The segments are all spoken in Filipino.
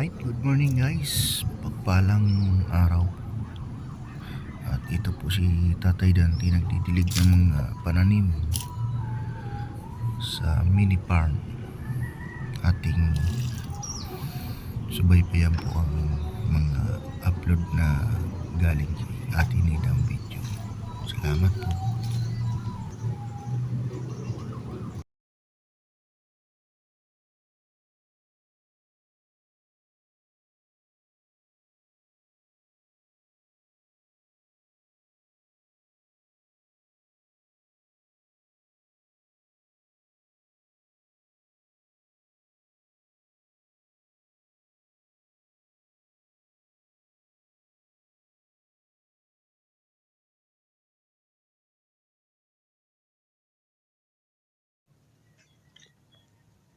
Alright, good morning guys. Pagpalang araw. At ito po si Tatay Dante nagdidilig ng mga pananim sa mini farm. Ating subaybayan po ang mga upload na galing kay Nidang video. Salamat po.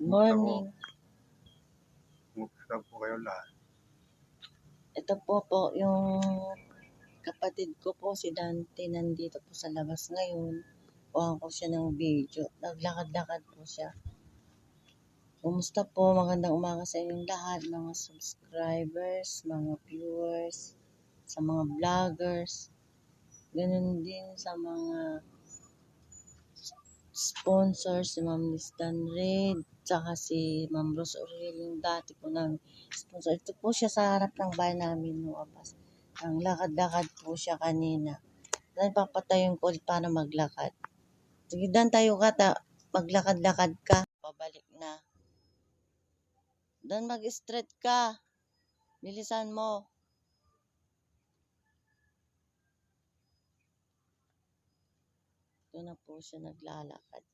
Morning. Kumusta po kayo lahat? Ito po po yung kapatid ko po si Dante nandito po sa labas ngayon. Kuha ko siya ng video. Naglakad-lakad po siya. Kumusta po? Magandang umaga sa inyong lahat, mga subscribers, mga viewers, sa mga vloggers. Ganun din sa mga sponsors, si Ma'am Liz Red, tsaka si Ma'am Rose Aurel, yung dati po namin sponsor. Ito po siya sa harap ng bahay namin, no, Apas. Ang lakad-lakad po siya kanina. Dahil papatayin ko para maglakad. Sige, dan tayo ka, ta, maglakad-lakad ka. Pabalik na. Dan mag-straight ka. Bilisan mo. Ito na po siya naglalakad.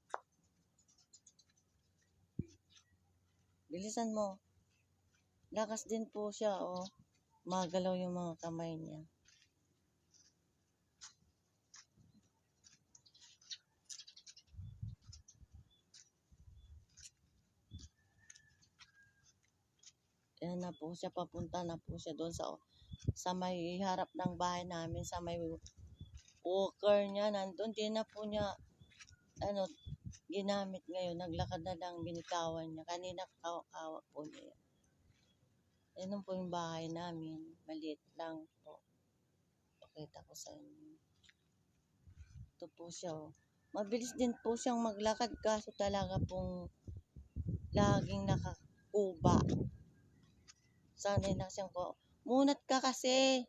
Bilisan mo. Lakas din po siya, oh. Magalaw yung mga kamay niya. Ayan na po siya, papunta na po siya doon sa sa may harap ng bahay namin, sa may walker niya. Nandun, din na po niya, ano, ginamit ngayon. Naglakad na lang, binitawan niya. Kanina kawa po niya. Yan po yung bahay namin. Maliit lang po. Pakita ko sa inyo. Ito po siya. Oh. Mabilis din po siyang maglakad kaso talaga pong laging nakakuba. Sanay na siyang ko. Munat ka kasi.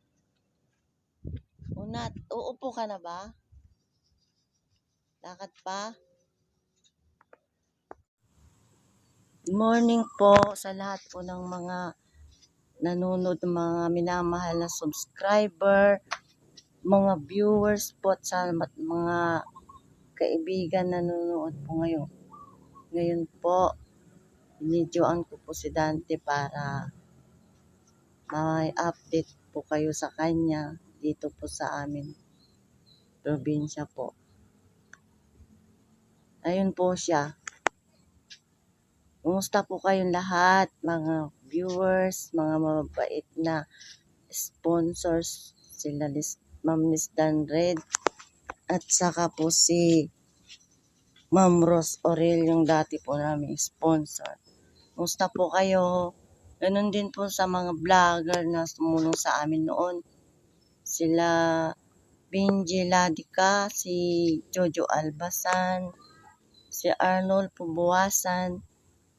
Munat. Uupo ka na ba? Lakad pa? Good morning po sa lahat po ng mga nanonood, mga minamahal na subscriber, mga viewers po at sa mga kaibigan na nanonood po ngayon. Ngayon po, binidyoan ko po si Dante para may update po kayo sa kanya dito po sa amin probinsya po. Ayun po siya. Kumusta po kayong lahat, mga viewers, mga mababait na sponsors, sila Lis, Ma'am Liz Red, at saka po si Ma'am Rose Aurel, yung dati po namin sponsor. Kumusta po kayo? Ganon din po sa mga vlogger na sumulong sa amin noon. Sila Benji Ladika, si Jojo Albasan, si Arnold Pubuwasan,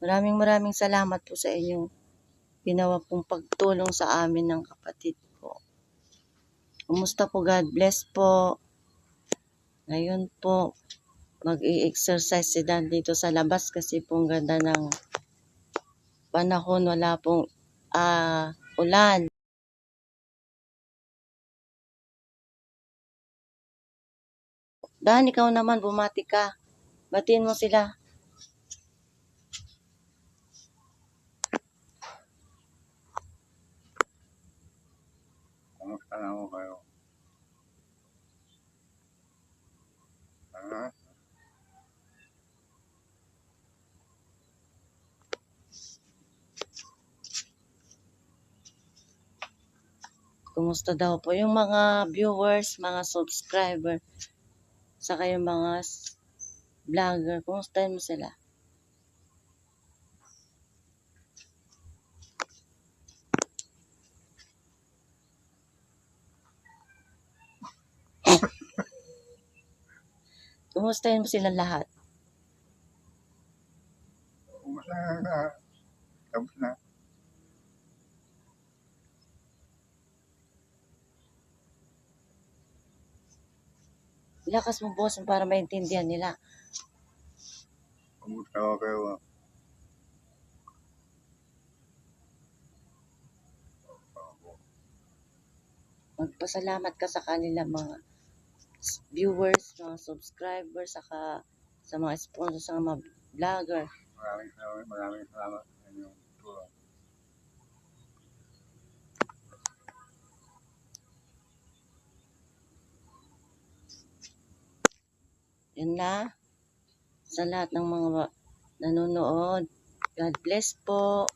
Maraming maraming salamat po sa inyong ginawa pong pagtulong sa amin ng kapatid ko. Kumusta po? God bless po. Ngayon po, mag-i-exercise si Dan dito sa labas kasi pong ganda ng panahon. Wala pong ah, ulan. Dan, ikaw naman, bumati ka. Batiin mo sila. Kumusta daw po yung mga viewers, mga subscriber, saka yung mga vlogger. Kumusta mo sila? Kumustahin mo sila lahat? Kumusta na. Tapos na. Lakas mo boss para maintindihan nila. Kumusta ako kayo? Magpasalamat ka sa kanila mga viewers, mga subscribers, saka sa mga sponsors, sa mga vlogger. Maraming salamat. Maraming salamat sa inyong tulong. Yun na. Sa lahat ng mga nanonood. God bless po.